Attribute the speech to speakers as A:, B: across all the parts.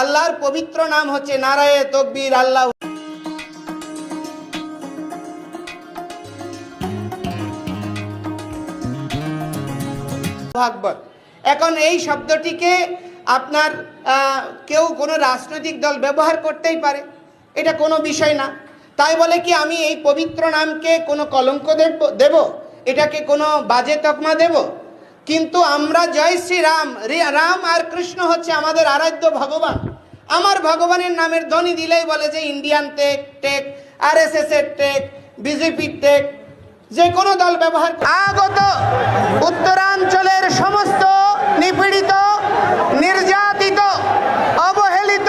A: আল্লাহর পবিত্র নাম হচ্ছে নারায়ে তকবীর, আল্লাহ ভাগবত এখন এই শব্দটিকে আপনার কেউ কোনো রাজনৈতিক দল ব্যবহার করতেই পারে। এটা কোনো বিষয় না। তাই বলে কি আমি এই পবিত্র নামকে কোনো কলঙ্ক দেব দেব? এটাকে কোনো বাজে তকমা দেব? কিন্তু আমরা জয় শ্রীরাম রাম আর কৃষ্ণ হচ্ছে আমাদের আরাধ্য ভগবান। আমার ভগবানের নামের ধ্বনি দিলেই বলে যে Indian tag tag R S S এর টেক বিজেপির টেক যে কোনো দল ব্যবহার আগত উত্তরাঞ্চলের সমস্ত নিপীড়িত, নির্যাতিত, অবহেলিত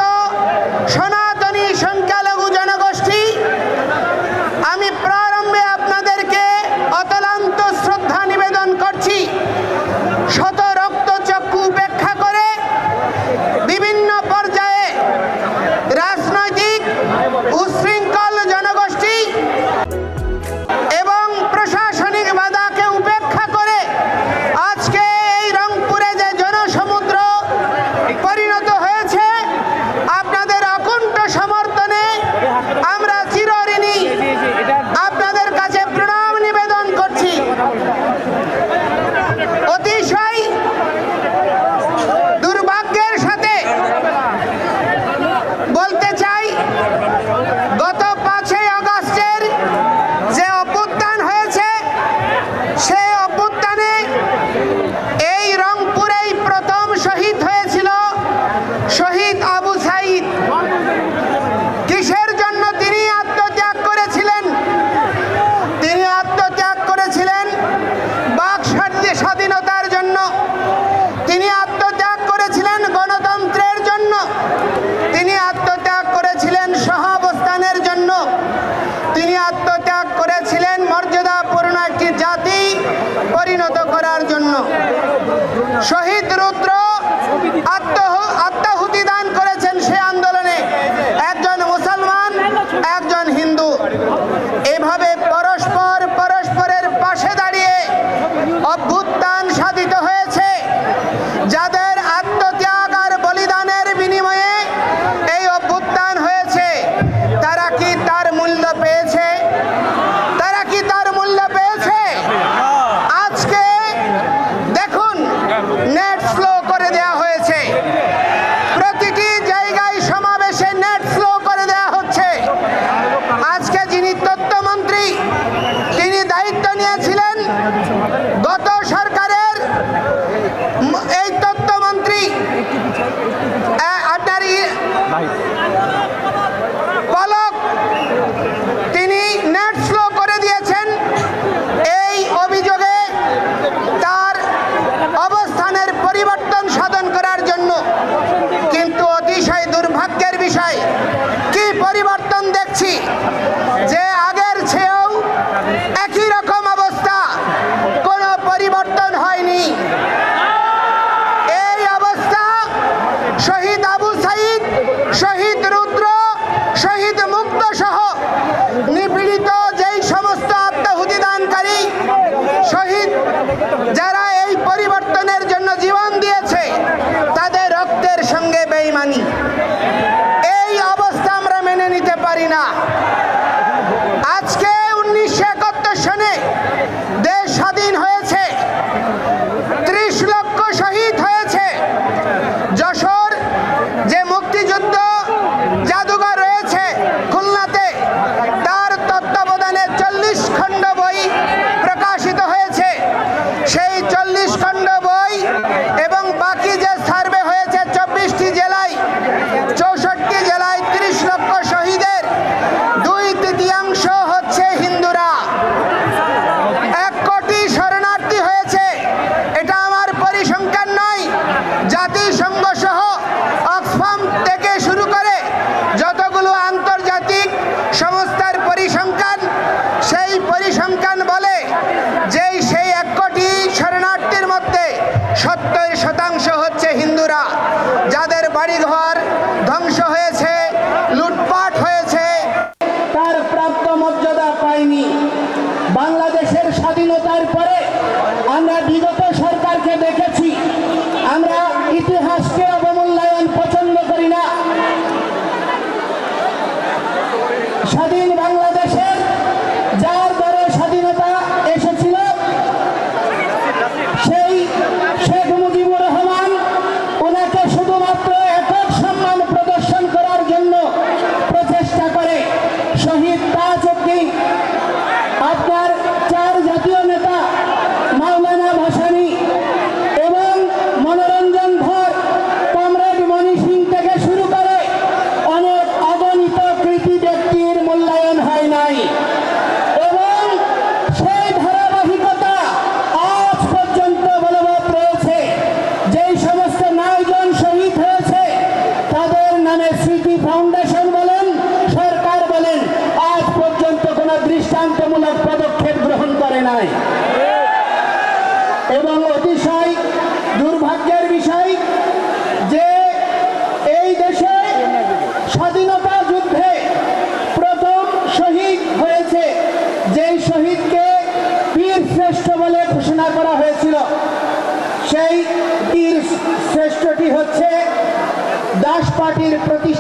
A: বঙ্গসহ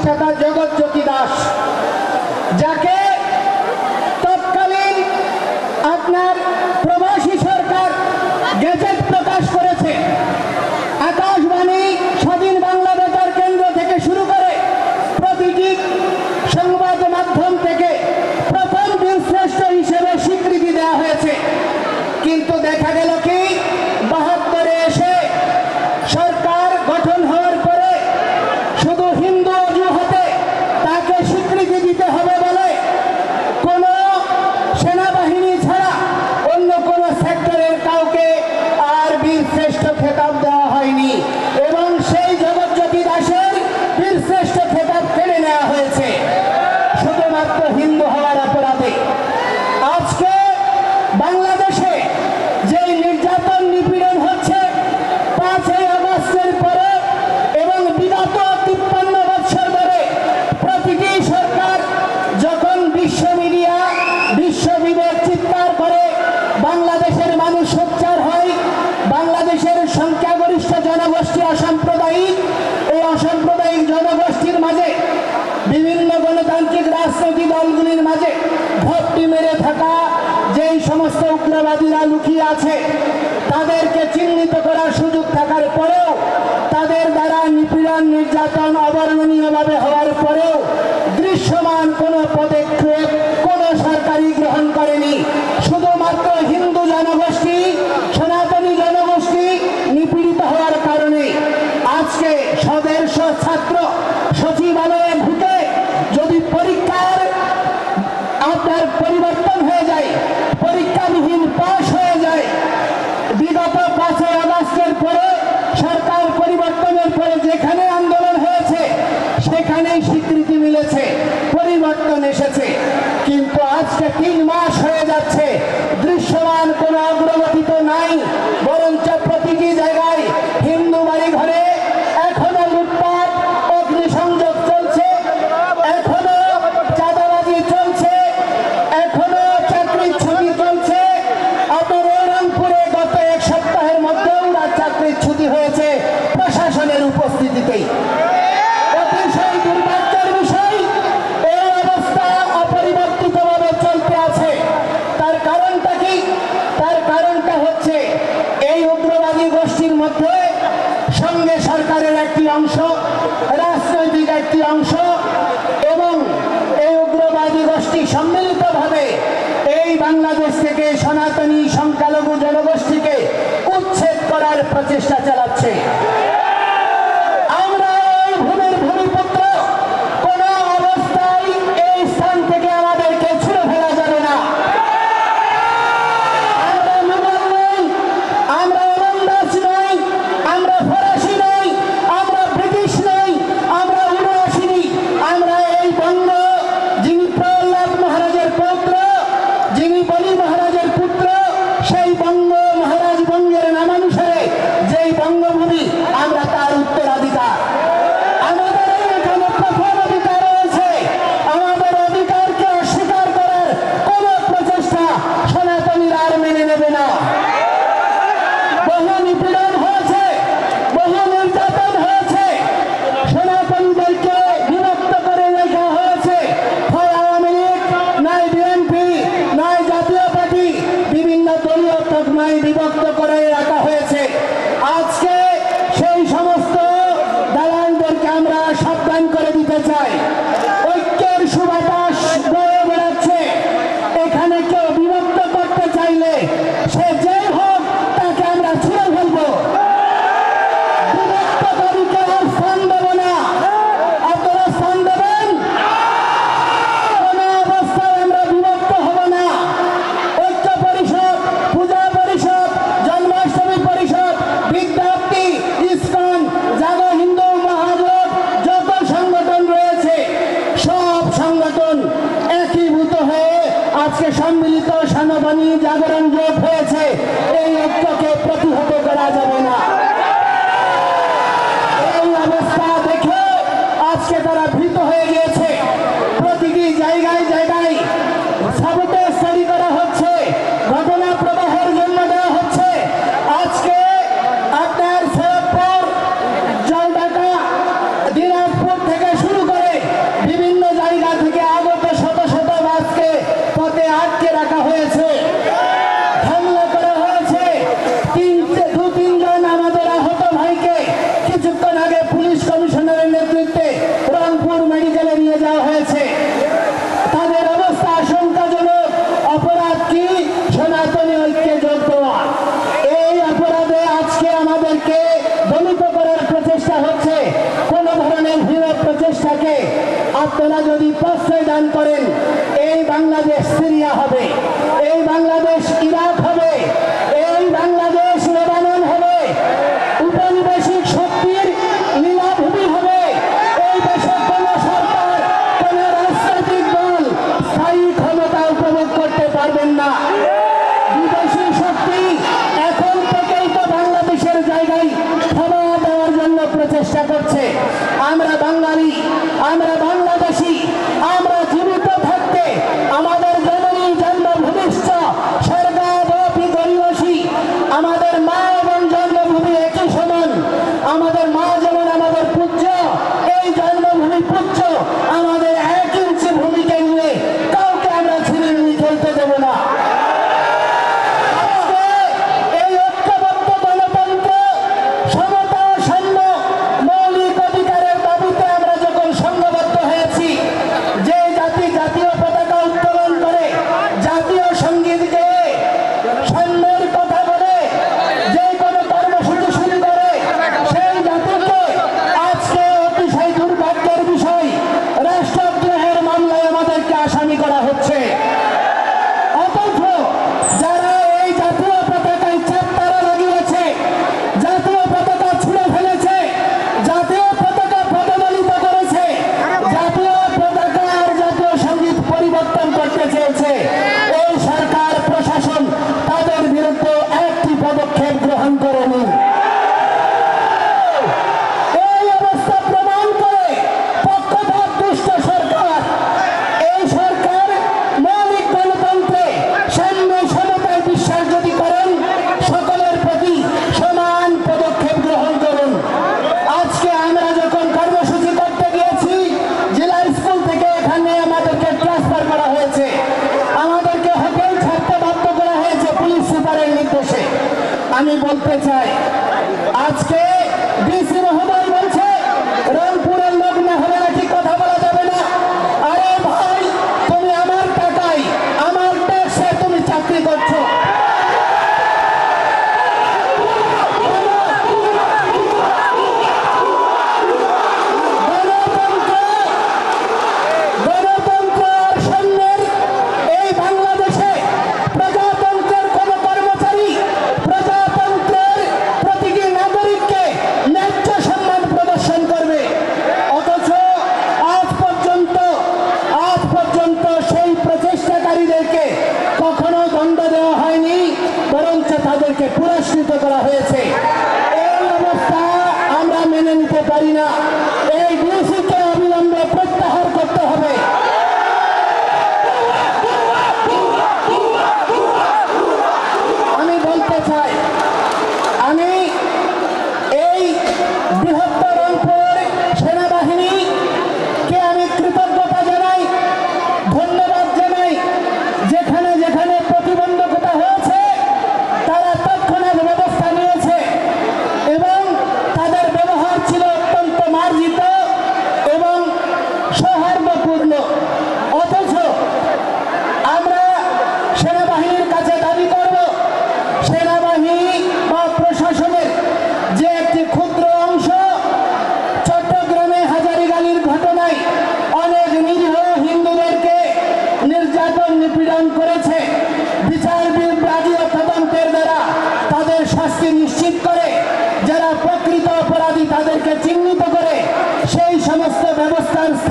A: sociedade tá é সমস্ত
B: উগ্রবাদীরা লুকিয়ে আছে। তাদেরকে চিহ্নিত করার সুযোগ থাকার পরেও, তাদের দ্বারা নিপীড়ন, নির্যাতন অবর্ণনীয়ভাবে হওয়ার পরেও দৃশ্যমান কোনো পদক্ষেপ কোনো সরকারি গ্রহণ করেনি। শুধুমাত্র হিন্দু জনগোষ্ঠী, সনাতনী জনগোষ্ঠী নিপীড়িত হওয়ার কারণে আজকে সদেশ ছাত্র সচিবালয়ে ঢুকে যদি পরীক্ষার আপনার পরিবর্তন সেই স্বীকৃতি মিলেছে, পরিবর্তন এসেছে। কিন্তু আজকে তিন মাস হয়ে যাচ্ছে, দৃশ্যমান কোনো অগ্রগতি তো নাই, বরঞ্চ সঙ্গে সরকারের একটি অংশ, রাজনৈতিক একটি অংশ এবং এই উগ্রবাদী গোষ্ঠী সম্মিলিতভাবে এই বাংলাদেশ থেকে সনাতনী সংখ্যালঘু জনগোষ্ঠীকে উচ্ছেদ করার প্রচেষ্টা চালাচ্ছে। সম্মিলিত সেনাবাহিনী জাগরণ জোট হয়েছে। এই ঐক্যকে প্রতিহত করা যাবে না। এই অবস্থা দেখে আজকে তারা ভীত হয়ে গিয়েছে। প্রতিটি জায়গায় আমাদেরকে দলিত করার প্রচেষ্টা হচ্ছে। কোন ধরনের ভিন্ন প্রচেষ্টাকে আপনারা যদি প্রশ্রয় দান করেন, এই বাংলাদেশ সিরিয়া হবে, এই বাংলাদেশ ইরাক হবে, এই বাংলাদেশ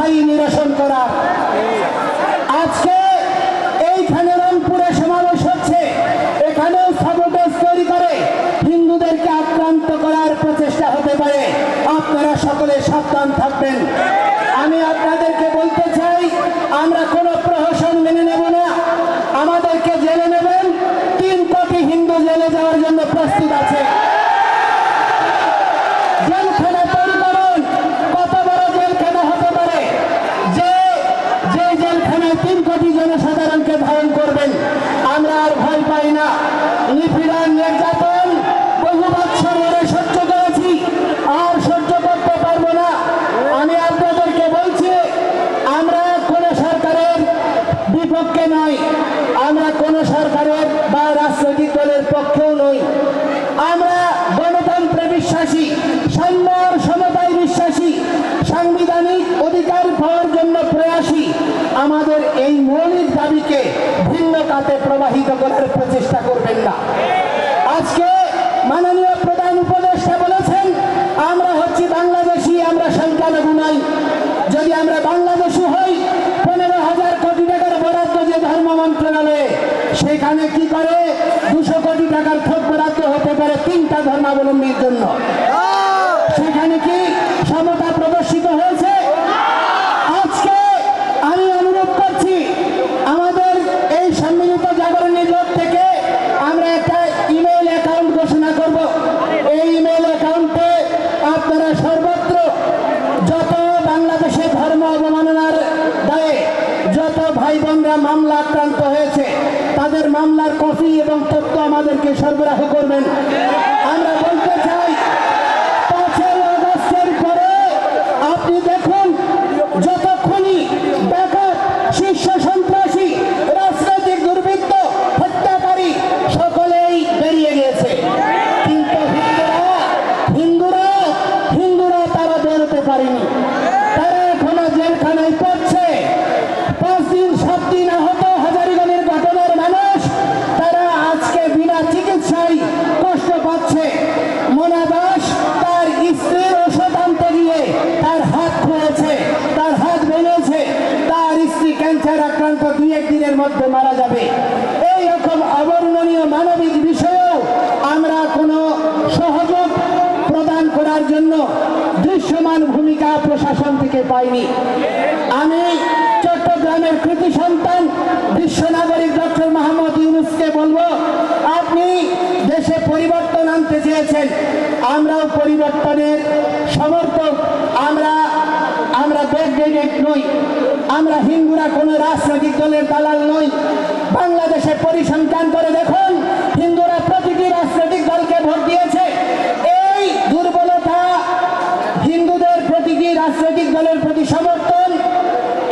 B: স্থায়ী নিরসন করা আজকে এইখানে রংপুরে সমাবেশ হচ্ছে। এখানেও সাবোটেজ তৈরি করে। হিন্দুদেরকে আক্রান্ত করার প্রচেষ্টা হতে পারে। আপনারা সকলে সাবধান থাকবেন। আমি আপনাদেরকে বলতে চাই, আমরা কোনো প্রহসন মেনে নেব না। আমাদেরকে জেলে নেবেন। তিন কোটি হিন্দু জেলে যাওয়ার জন্য প্রস্তুত আছে। কাতে প্রবাহিত করার প্রচেষ্টা করবেন না। আজকে মাননীয় প্রধান উপদেষ্টা বলেছেন, আমরা হচ্ছি বাংলাদেশি, আমরা সংখ্যালঘু নই। যদি আমরা বাংলাদেশি হই, পনেরো হাজার কোটি টাকার বরাদ্দ যে ধর্ম মন্ত্রণালয়ে, সেখানে কি করে দুশো কোটি টাকার থোক বরাদ্দ হতে পারে তিনটা ধর্মাবলম্বীর জন্য? সেখানে কি সমতা প্রদর্শিত হয়েছে আজকে আমি অনুরোধ করছি আমাদের এই সম্মিলিত জাগরণী জোট থেকে আমরা একটা ইমেল অ্যাকাউন্ট ঘোষণা করব এই ইমেল অ্যাকাউন্টে আপনারা সর্বত্র যত বাংলাদেশে ধর্ম অবমাননার দায়ে যত ভাই বোনরা মামলা আক্রান্ত হয়েছে। তাদের মামলার কপি এবং তথ্য আমাদেরকে সরবরাহ করবেন আমরা বলতে চাই পাঁচই আগস্টের পরে আপনি দেখুন যতক্ষণই ব্যাপক শীর্ষ সন্ত্রাসী রাজনৈতিক দুর্বৃত্ত হত্যাকারী সকলেই বেরিয়ে গিয়েছে কিন্তু হিন্দুরা হিন্দুরা হিন্দুরা তারা বেরোতে পারেনি তারা এখনও জেলখানায় পড়ছে পাঁচ দিন সাত দিন আহত হাজারিগণের ঘটনার মানুষ তারা আজকে বিনা চিকিৎসায় কষ্ট পাচ্ছে মোনা দাস তার স্ত্রীর ওষুধ আনতে গিয়ে তার হাত খুলেছে তার হাত ভেঙেছে তার স্ত্রী ক্যান্সার আক্রান্ত দুই একদিনের মধ্যে মারা যাবে এই রকম অবর্ণনীয় মানবিক বিষয়েও আমরা কোনো সহযোগ প্রদান করার জন্য দৃশ্যমান ভূমিকা প্রশাসন থেকে পাইনি। আমি চট্টগ্রামের কৃতি সন্তান বিশ্ব নাগরিক ডক্টর মাহমুদ ইউনুসকে বলব, আপনি দেশে পরিবর্তন আনতে চেয়েছেন, আমরাও পরিবর্তনের সমর্থক, আমরা আমরা ব্যাকডেটেড নই, আমরা হিন্দুরা কোনো রাজনৈতিক দলের দালাল নই, বাংলাদেশে পরিসংখ্যান করে দেখুন হিন্দুরা প্রতিটি রাজনৈতিক দলকে ভোট দিয়েছে এই দুর্বলতা হিন্দুদের প্রতিটি রাজনৈতিক সমর্থন,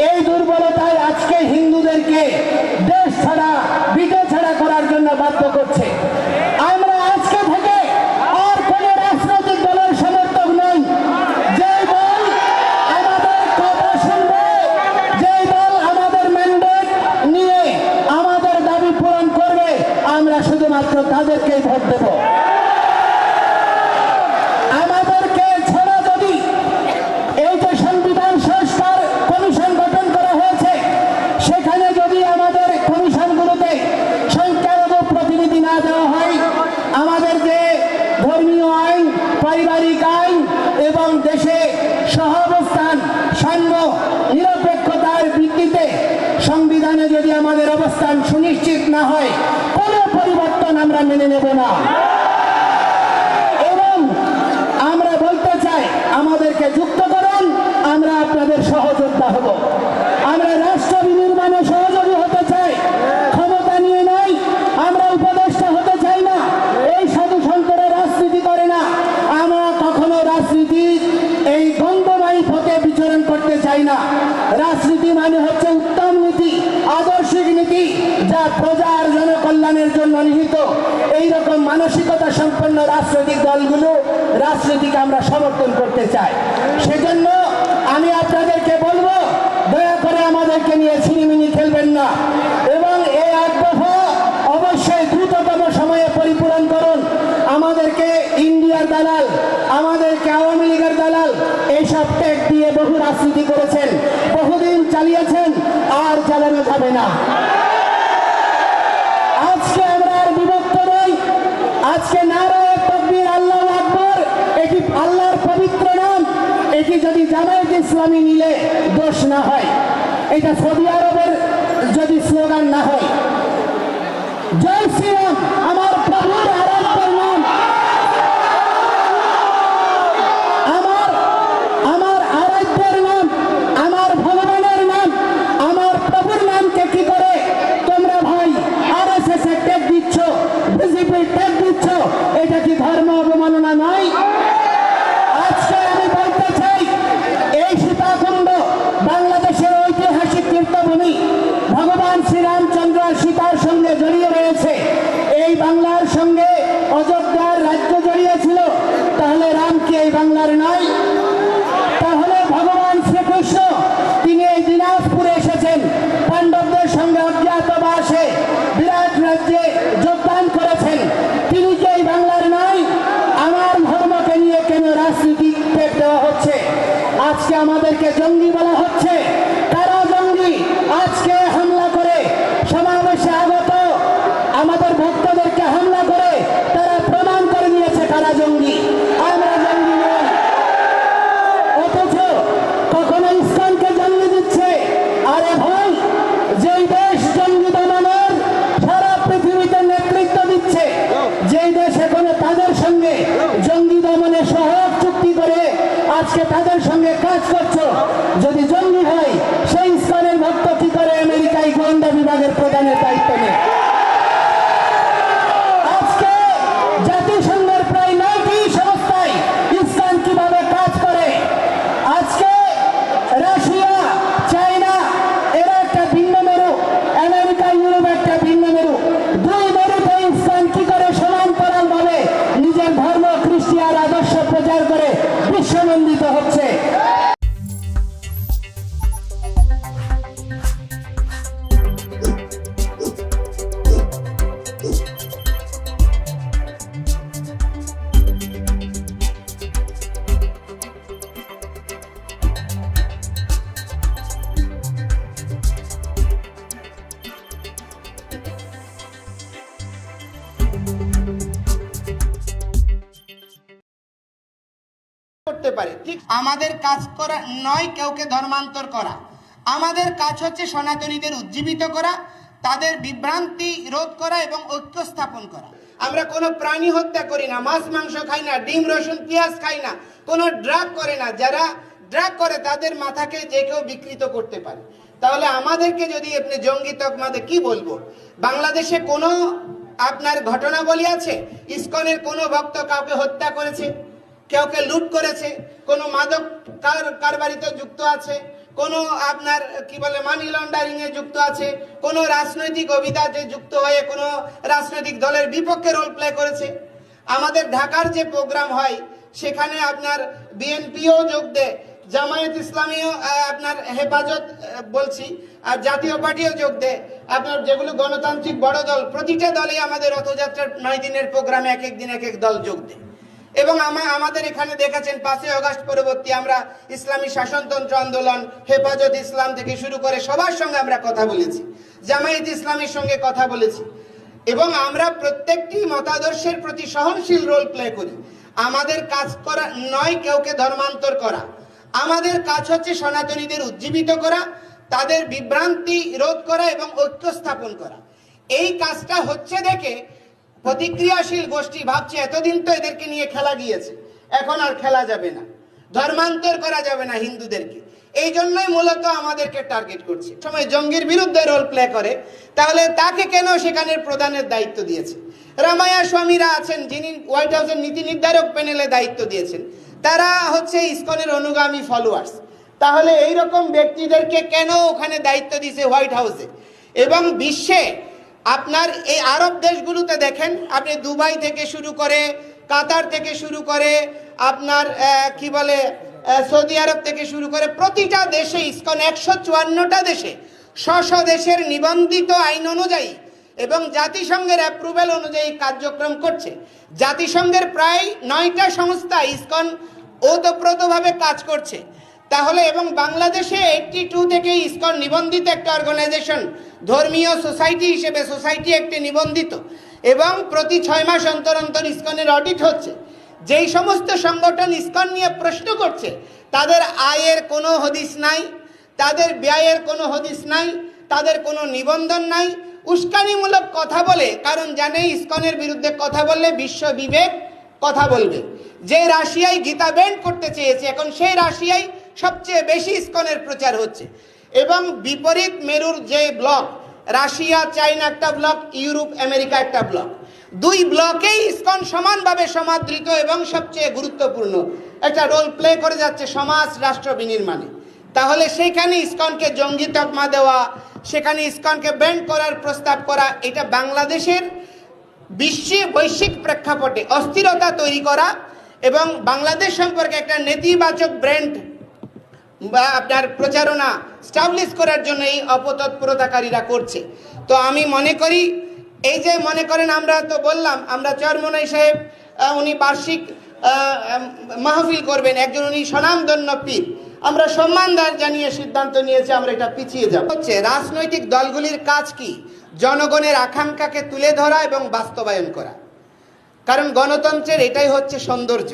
B: এই দুর্বলতায় আজকে হিন্দুদেরকে দেশ ছাড়া বিটে ছাড়া করার জন্য বাধ্য করছে। আমরা আজকে আর রাজনৈতিক যে দল আমাদের যে দল আমাদের নিয়ে আমাদের দাবি পূরণ করবে, আমরা শুধুমাত্র ভোট দেব আমাদেরকে ছাড়া যদি এই যে সংবিধান সংস্কার কমিশন গঠন করা হয়েছে সেখানে যদি আমাদের কমিশনগুলোতে সংখ্যালঘু প্রতিনিধি না দেওয়া হয় আমাদের যে ধর্মীয় আইন, পারিবারিক আইন এবং দেশে সহাবস্থান সাম্য নিরপেক্ষতার ভিত্তিতে সংবিধানে যদি আমাদের অবস্থান সুনিশ্চিত না হয়, কোনো পরিবর্তন আমরা মেনে নেব না। এবং আমরা বলতে চাই, আমাদেরকে যুক্ত করুন, আমরা আপনাদের সহযোদ্ধা হব। আমরা রাষ্ট্র বিনির্মাণে সহযোগী হতে চাই ক্ষমতা নিয়ে নাই আমরা উপদেষ্টা হতে চাই না এই সাধু সন্তরা রাজনীতি করে না আমরা কখনো রাজনীতি এই গন্ধময়ী পথে বিচরণ করতে চাই না রাজনীতি মানে হচ্ছে উত্তম নীতি আদর্শিক নীতি যা প্রজার জনকল্যাণের জন্য নিহিত, এইরকম মানসিকতা সম্পন্ন রাজনৈতিক দলগুলো রাজনীতিকে আমরা সমর্থন করতে চাই। সেজন্য আমি আপনাদেরকে বলব, দয়া করে আমাদেরকে নিয়ে ছিনিমিনি খেলবেন না এবং এই আগ্রহ অবশ্যই দ্রুততম সময়ে পরিপূরণ করুন। আমাদেরকে ইন্ডিয়ার দালাল, আমাদেরকে আওয়ামী লীগের দালাল, এইসব ট্যাগ দিয়ে বহু রাজনীতি করেছেন বহুদিন চালিয়েছেন, আর চালানো যাবে না। আজকে আমরা আর বিভক্ত নই। আজকে নারায় তকবীর আল্লাহ আকবর। এটি আল্লাহর পবিত্র নাম। দেখি যদি জামায়াত ইসলামী নিলে দোষ না হয়, এটা সৌদি আরবের যদি স্লোগান না হয়। জয় শ্রীরাম আমার প্রভুর আরাধ্যের নাম আমার আমার আরাধ্যের নাম আমার ভগবানের নাম আমার প্রভুর নামকে কি করে তোমরা ভাই আর এস এস এর ট্যাগ দিচ্ছ বিজেপি ট্যাগ দিচ্ছ এটা কি ধর্ম অবমাননা নয় আজকে আমি বলতে চাই এই সীতাকুণ্ড বাংলাদেশের ঐতিহাসিক তীর্থভূমি ভগবান শ্রীরামচন্দ্র সীতার সঙ্গে জড়িয়ে রয়েছে। এই বাংলার সঙ্গে অযোধ্যার রাজ্য জড়িয়ে ছিল তাহলে রাম কি এই বাংলার নয়? তাহলে ভগবান শ্রীকৃষ্ণ, তিনি এই দিনাজপুরে এসেছেন। পাণ্ডবদের সঙ্গে অজ্ঞাতবাসে বিরাট রাজ্যে যোগদান করেছেন। তিনি কি এই বাংলার নয়? আমার ধর্মকে নিয়ে কেন রাজনীতি দেওয়া হচ্ছে? আজকে আমাদেরকে জঙ্গি বলা হচ্ছে তারা জঙ্গি আজকে হামলা করে সমাবেশে আগত আমাদের ভক্তদেরকে হামলা করে তারা প্রমাণ করে দিয়েছে তারা জঙ্গি। আমরা জঙ্গি নই। অথচ কখনো ইসলামকে জঙ্গি দিচ্ছে, আরে ভাই, যেই দেশ জঙ্গি দমনের সারা পৃথিবীতে নেতৃত্ব দিচ্ছে, যেই দেশ এখনও তাদের সঙ্গে জঙ্গি দমনে সহায়ক চুক্তি করে, আজকে তাদের সঙ্গে কাজ করছ। যদি জঙ্গি হয়, সেই ইসলামের ভক্ত কি করে আমেরিকায় গোয়েন্দা বিভাগের প্রধানের
A: পারে। ঠিক আমাদের কাজ করা নয় কাউকে ধর্মান্তর করা। আমাদের কাজ হচ্ছে সনাতনীদের উজ্জীবিত করা, তাদের বিভ্রান্তি রোধ করা এবং ঐক্য স্থাপন করা। আমরা কোনো প্রাণী হত্যা করি না, মাছ, মাংস খাই না, ডিম, রসুন, পেঁয়াজ খাই না, কোনো ড্রাগ করে না। যারা ড্রাগ করে, তাদের মাথাকে যে কেউ বিকৃত করতে পারে। তাহলে আমাদেরকে যদি আপনি জঙ্গি তকমাতে কি বলব? বাংলাদেশে কোনো আপনার ঘটনা বলি আছে? ইসকনের কোনো ভক্ত কাউকে হত্যা করেছে? কাউকে লুট করেছে, কোনো মাদক কার- কারবারিতে যুক্ত আছে, কোনো আপনার, কি বলে মানি লন্ডারিং এ যুক্ত আছে, কোনো রাজনৈতিক অভিদাতে যুক্ত হয়ে কোনো রাজনৈতিক দলের বিপক্ষে রোল প্লে করেছে। আমাদের ঢাকার যে প্রোগ্রাম হয়, সেখানে আপনার বিএনপিও যোগ দেয়, জামায়াত ইসলামীও আপনার হেফাজত বলছি, আর জাতীয় পার্টিও যোগ দেয়। আপনার যেগুলো গণতান্ত্রিক বড় দল, প্রতিটা দলেই আমাদের রথযাত্রার নয় দিনের প্রোগ্রামে এক এক দিন এক এক দল যোগ দেয়। এবং আমা আমাদের এখানে দেখেছেন পাঁচই অগস্ট পরবর্তী আমরা ইসলামী শাসনতন্ত্র আন্দোলন, হেফাজত ইসলাম থেকে শুরু করে সবার সঙ্গে আমরা কথা বলেছি, জামায়াত ইসলামীর সঙ্গে কথা বলেছি। এবং আমরা প্রত্যেকটি মতাদর্শের প্রতি সহনশীল রোল প্লে করি। আমাদের কাজ করা নয় কাউকে ধর্মান্তর করা। আমাদের কাজ হচ্ছে সনাতনীদের উজ্জীবিত করা, তাদের বিভ্রান্তি রোধ করা এবং ঐক্য স্থাপন করা। এই কাজটা হচ্ছে দেখে প্রতিক্রিয়াশীল গোষ্ঠী ভাবছে, এতদিন তো এদেরকে নিয়ে খেলা গিয়েছে, এখন আর খেলা যাবে না। ধর্মান্তর করা যাবে না হিন্দুদেরকে। এই জন্যই মূলত আমাদেরকে টার্গেট করছে। সময় জঙ্গির বিরুদ্ধে রোল প্লে করে, তাহলে তাকে কেন সেখানের প্রধানের দায়িত্ব দিয়েছে? রামায়া স্বামীরা আছেন, যিনি হোয়াইট হাউসের নীতি নির্ধারক প্যানেলে দায়িত্ব দিয়েছেন, তারা হচ্ছে ইসকনের অনুগামী ফলোয়ার্স তাহলে এই রকম ব্যক্তিদেরকে কেন ওখানে দায়িত্ব দিয়েছে হোয়াইট হাউসে এবং বিশ্বে আপনার এই আরব দেশগুলোতে দেখেন, আপনি দুবাই থেকে শুরু করে কাতার থেকে শুরু করে আপনার কি বলে সৌদি আরব থেকে শুরু করে প্রতিটা দেশে, ইসকন একশো চুয়ান্নটা দেশে স্ব দেশের নিবন্ধিত আইন অনুযায়ী এবং জাতিসংঘের অ্যাপ্রুভেল অনুযায়ী কার্যক্রম করছে। জাতিসংঘের প্রায় নয়টা সংস্থা ইসকন ওতপ্রোতভাবে কাজ করছে। তাহলে এবং বাংলাদেশে এইটটি টু থেকে ইসকন নিবন্ধিত একটা অর্গানাইজেশন ধর্মীয় সোসাইটি হিসেবে সোসাইটি একটি নিবন্ধিত এবং প্রতি ছয় মাস অন্তর অন্তর ইস্কনের অডিট হচ্ছে। যেই সমস্ত সংগঠন ইস্কন নিয়ে প্রশ্ন করছে, তাদের আয়ের কোনো হদিস নাই, তাদের ব্যয়ের কোনো হদিস নাই, তাদের কোনো নিবন্ধন নাই। উস্কানিমূলক কথা বলে, কারণ জানে ইস্কনের বিরুদ্ধে কথা বললে বিশ্ব বিবেক কথা বলবে। যে রাশিয়ায় গীতা ব্যান্ড করতে চেয়েছে, এখন সেই রাশিয়ায় সবচেয়ে বেশি ইস্কনের প্রচার হচ্ছে। এবং বিপরীত মেরুর যে ব্লক, রাশিয়া, চাইনা একটা ব্লক, ইউরোপ, আমেরিকা একটা ব্লক। দুই ব্লকেই ইসকন সমানভাবে সমাদৃত এবং সবচেয়ে গুরুত্বপূর্ণ। একটা রোল প্লে করে যাচ্ছে সমাজ, রাষ্ট্র বিনির্মাণে। তাহলে সেইখানে ইসকনকে জঙ্গি তকমা দেওয়া, সেখানে ইসকনকে ব্যান্ড করার প্রস্তাব করা, এটা বাংলাদেশের বিশ্বে বৈশ্বিক প্রেক্ষাপটে অস্থিরতা তৈরি করা এবং বাংলাদেশ সম্পর্কে একটা নেতিবাচক ব্র্যান্ড বা আপনার প্রচারণা স্টাবলিশ করার জন্য এই অপতৎপরতাকারীরা করছে। তো আমি মনে করি, এই যে মনে করেন আমরা তো বললাম, আমরা চরমনাই সাহেব উনি বার্ষিক মাহফিল করবেন, একজন উনি স্বনামধন্য পীর। আমরা সম্মান দান জানিয়ে সিদ্ধান্ত নিয়েছি, আমরা এটা পিছিয়ে যাব। হচ্ছে রাজনৈতিক দলগুলির কাজ কি? জনগণের আকাঙ্ক্ষাকে তুলে ধরা এবং বাস্তবায়ন করা। কারণ গণতন্ত্রের এটাই হচ্ছে সৌন্দর্য।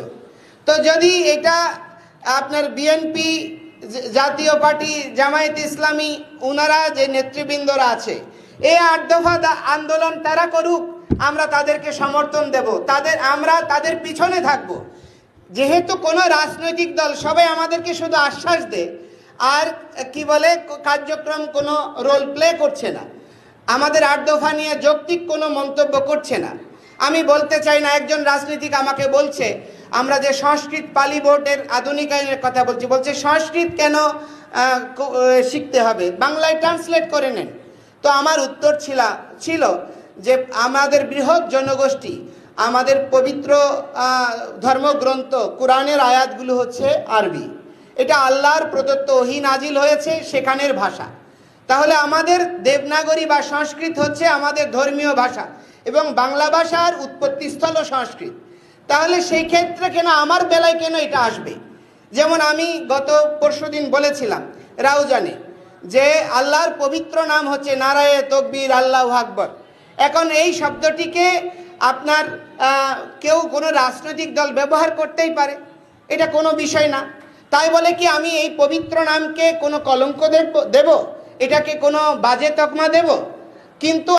A: তো যদি এটা আপনার বিএনপি জাতীয় পার্টি জামায়াত ইসলামী ওনারা যে নেতৃবৃন্দরা আছে এই আট দফা আন্দোলন তারা করুক, আমরা তাদেরকে সমর্থন দেব। তাদের, আমরা তাদের পিছনে থাকব। যেহেতু কোনো রাজনৈতিক দল সবাই আমাদেরকে শুধু আশ্বাস দেয় আর কি বলে কার্যক্রম কোনো রোল প্লে করছে না। আমাদের আট দফা নিয়ে যৌক্তিক কোনো মন্তব্য করছে না। আমি বলতে চাই না, একজন রাজনীতিক আমাকে বলছে আমরা যে সংস্কৃত পালি বোর্ডের আধুনিকায়নের কথা বলছি, বলছে সংস্কৃত কেন শিখতে হবে? বাংলায় ট্রান্সলেট করে নেন। তো আমার উত্তর ছিল ছিল যে আমাদের বৃহৎ জনগোষ্ঠী, আমাদের পবিত্র ধর্মগ্রন্থ, কোরআনের আয়াতগুলো হচ্ছে আরবি। এটা আল্লাহর প্রদত্ত ওহি নাজিল হয়েছে সেখানের ভাষা। তাহলে আমাদের দেবনাগরী বা সংস্কৃত হচ্ছে আমাদের ধর্মীয় ভাষা এবং বাংলা ভাষার উৎপত্তিস্থল সংস্কৃত। তাহলে সেই ক্ষেত্রে কেন আমার বেলায় কেন এটা আসবে? যেমন আমি গত পরশুদিন বলেছিলাম রাউজানে যে আল্লাহর পবিত্র নাম হচ্ছে নারায়ে তকবীর আল্লাহ আকবর। এখন এই শব্দটিকে আপনার কেউ কোনো রাজনৈতিক দল ব্যবহার করতেই পারে। এটা কোনো বিষয় না। তাই বলে কি আমি এই পবিত্র নামকে কোনো কলঙ্ক দেব? এটাকে কোনো বাজে তকমা দেব? কিন্তু